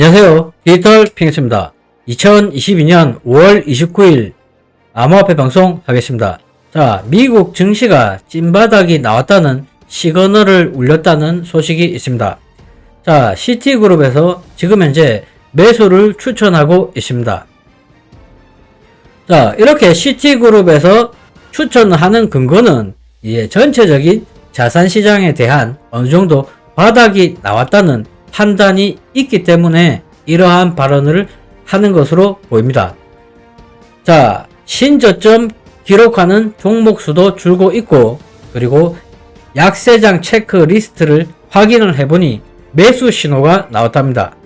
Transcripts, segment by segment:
안녕하세요. 디지털 핑크입니다. 2022년 5월 29일 암호화폐 방송 하겠습니다. 자, 미국 증시가 찐바닥이 나왔다는 시그널을 울렸다는 소식이 있습니다. 자, 시티그룹에서 지금 현재 매수를 추천하고 있습니다. 자, 이렇게 시티그룹에서 추천하는 근거는 이제 전체적인 자산 시장에 대한 어느 정도 바닥이 나왔다는 판단이 있기 때문에 이러한 발언을 하는 것으로 보입니다. 자, 신저점 기록하는 종목 수도 줄고 있고, 그리고 약세장 체크리스트를 확인을 해보니 매수 신호가 나왔답니다.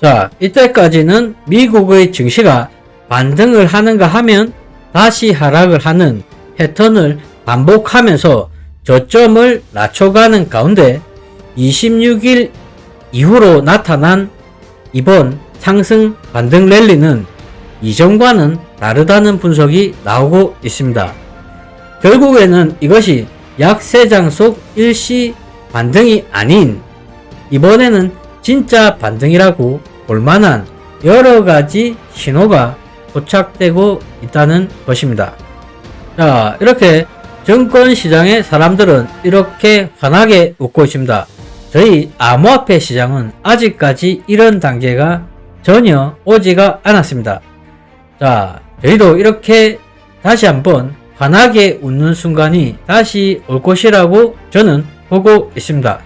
자, 이때까지는 미국의 증시가 반등을 하는가 하면 다시 하락을 하는 패턴을 반복하면서 저점을 낮춰가는 가운데 26일 이후로 나타난 이번 상승 반등 랠리는 이전과는 다르다는 분석이 나오고 있습니다. 결국에는 이것이 약세장 속 일시 반등이 아닌 이번에는 진짜 반등이라고 볼만한 여러 가지 신호가 포착되고 있다는 것입니다. 자, 이렇게 증권 시장의 사람들은 이렇게 환하게 웃고 있습니다. 저희 암호화폐 시장은 아직까지 이런 단계가 전혀 오지가 않았습니다. 자, 저희도 이렇게 다시 한번 환하게 웃는 순간이 다시 올 것이라고 저는 보고 있습니다.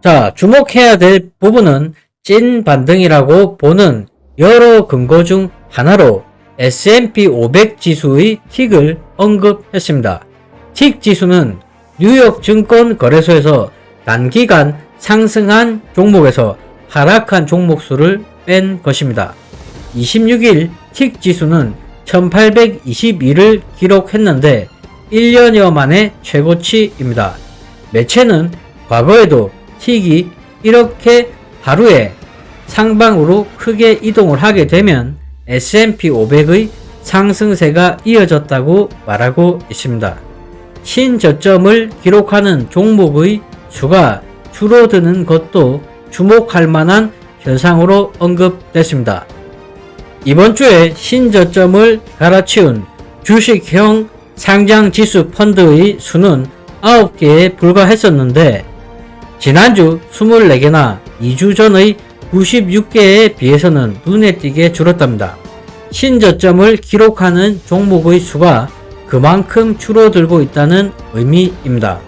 자, 주목해야 될 부분은 찐 반등이라고 보는 여러 근거 중 하나로 S&P 500 지수의 틱을 언급했습니다. 틱 지수는 뉴욕 증권 거래소에서 단기간 상승한 종목에서 하락한 종목 수를 뺀 것입니다. 26일 틱 지수는 1822를 기록했는데 1년여 만에 최고치입니다. 매체는 과거에도 틱이 이렇게 하루에 상방으로 크게 이동을 하게 되면 S&P 500의 상승세가 이어졌다고 말하고 있습니다. 신저점을 기록하는 종목의 수가 줄어드는 것도 주목할 만한 현상으로 언급됐습니다. 이번 주에 신저점을 갈아치운 주식형 상장 지수 펀드의 수는 9개에 불과했었는데 지난주 24개나 2주 전의 96개에 비해서는 눈에 띄게 줄었답니다. 신저점을 기록하는 종목의 수가 그만큼 줄어들고 있다는 의미입니다.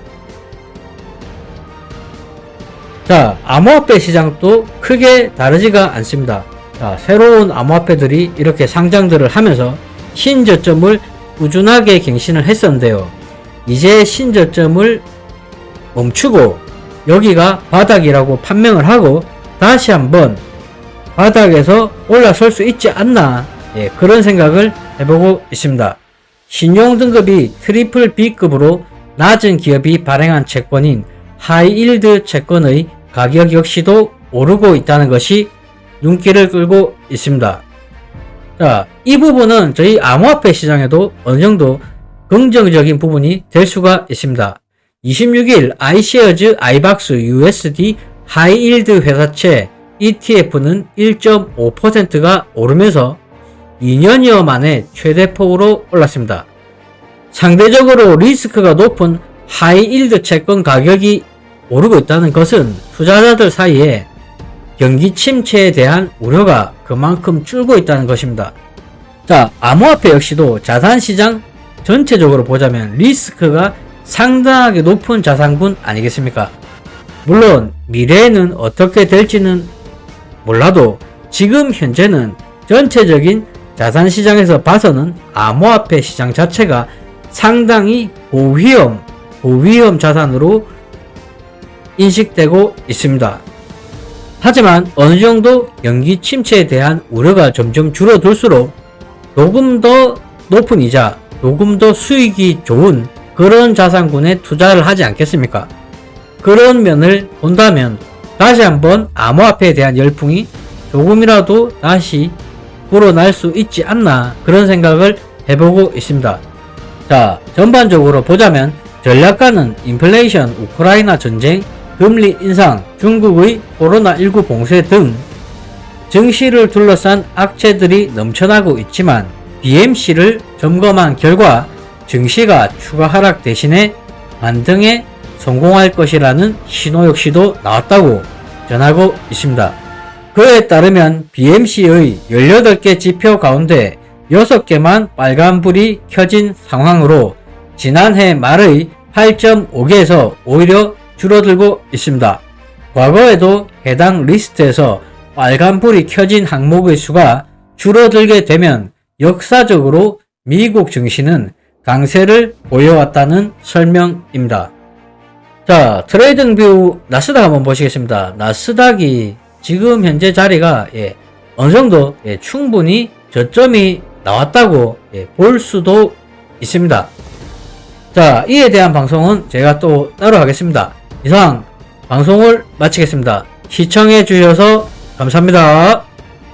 자, 암호화폐 시장도 크게 다르지가 않습니다. 자, 새로운 암호화폐들이 이렇게 상장들을 하면서 신저점을 꾸준하게 갱신을 했었는데요. 이제 신저점을 멈추고 여기가 바닥이라고 판명을 하고 다시 한번 바닥에서 올라설 수 있지 않나 예, 그런 생각을 해보고 있습니다. 신용 등급이 트리플 B급으로 낮은 기업이 발행한 채권인 하이일드 채권의 가격 역시도 오르고 있다는 것이 눈길을 끌고 있습니다. 자, 이 부분은 저희 암호화폐 시장에도 어느 정도 긍정적인 부분이 될 수가 있습니다. 26일 iShares iBox USD 하이일드 회사채 ETF는 1.5%가 오르면서 2년여 만에 최대폭으로 올랐습니다. 상대적으로 리스크가 높은 하이일드 채권 가격이 오르고 있다는 것은 투자자들 사이에 경기 침체에 대한 우려가 그만큼 줄고 있다는 것입니다. 자, 암호화폐 역시도 자산시장 전체적으로 보자면 리스크가 상당하게 높은 자산군 아니겠습니까? 물론 미래에는 어떻게 될지는 몰라도 지금 현재는 전체적인 자산시장에서 봐서는 암호화폐 시장 자체가 상당히 고위험, 고위험 자산으로 인식되고 있습니다. 하지만 어느 정도 연기 침체에 대한 우려가 점점 줄어들수록 조금 더 높은 이자, 조금 더 수익이 좋은 그런 자산군에 투자를 하지 않겠습니까? 그런 면을 본다면 다시 한번 암호화폐에 대한 열풍이 조금이라도 다시 불어날 수 있지 않나 그런 생각을 해보고 있습니다. 자, 전반적으로 보자면 전략가는 인플레이션, 우크라이나 전쟁, 금리 인상, 중국의 코로나19 봉쇄 등 증시를 둘러싼 악재들이 넘쳐나고 있지만 BMC를 점검한 결과 증시가 추가 하락 대신에 반등에 성공할 것이라는 신호 역시도 나왔다고 전하고 있습니다. 그에 따르면 BMC의 18개 지표 가운데 6개만 빨간불이 켜진 상황으로 지난해 말의 8.5개에서 오히려 줄어들고 있습니다. 과거에도 해당 리스트에서 빨간불이 켜진 항목의 수가 줄어들게 되면 역사적으로 미국 증시는 강세를 보여왔다는 설명입니다. 자, 트레이딩 뷰 나스닥 한번 보시겠습니다. 나스닥이 지금 현재 자리가 예, 어느 정도 예, 충분히 저점이 나왔다고 예, 볼 수도 있습니다. 자, 이에 대한 방송은 제가 또 따로 하겠습니다. 이상 방송을 마치겠습니다. 시청해 주셔서 감사합니다.